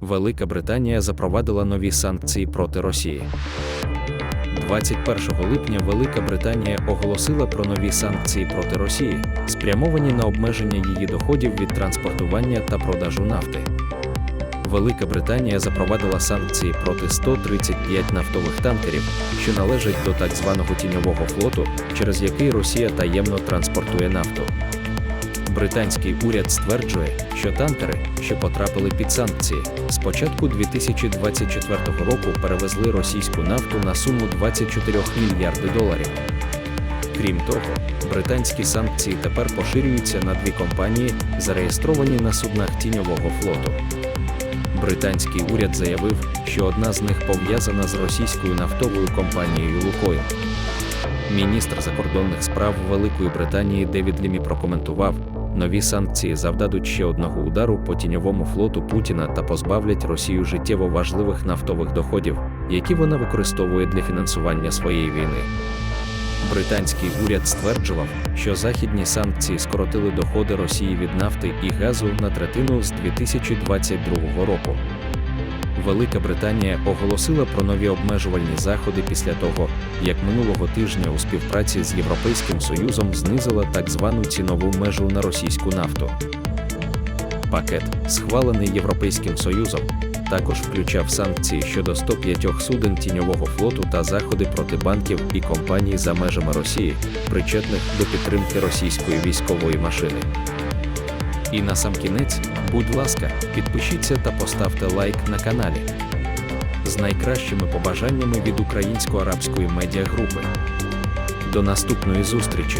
Велика Британія запровадила нові санкції проти Росії. 21 липня Велика Британія оголосила про нові санкції проти Росії, спрямовані на обмеження її доходів від транспортування та продажу нафти. Велика Британія запровадила санкції проти 135 нафтових танкерів, що належать до так званого тіньового флоту, через який Росія таємно транспортує нафту. Британський уряд стверджує, що танкери, що потрапили під санкції, з початку 2024 року перевезли російську нафту на суму 24 мільярди доларів. Крім того, британські санкції тепер поширюються на дві компанії, зареєстровані на суднах тіньового флоту. Британський уряд заявив, що одна з них пов'язана з російською нафтовою компанією Лукойл. Міністр закордонних справ Великої Британії Девід Лімі прокоментував, нові санкції завдадуть ще одного удару по тіньовому флоту Путіна та позбавлять Росію життєво важливих нафтових доходів, які вона використовує для фінансування своєї війни. Британський уряд стверджував, що західні санкції скоротили доходи Росії від нафти і газу на третину з 2022 року. Велика Британія оголосила про нові обмежувальні заходи після того, як минулого тижня у співпраці з Європейським Союзом знизила так звану цінову межу на російську нафту. Пакет, схвалений Європейським Союзом, також включав санкції щодо 105 суден тіньового флоту та заходи проти банків і компаній за межами Росії, причетних до підтримки російської військової машини. І на сам кінець, будь ласка, підпишіться та поставте лайк на каналі. З найкращими побажаннями від українсько-арабської медіагрупи. До наступної зустрічі!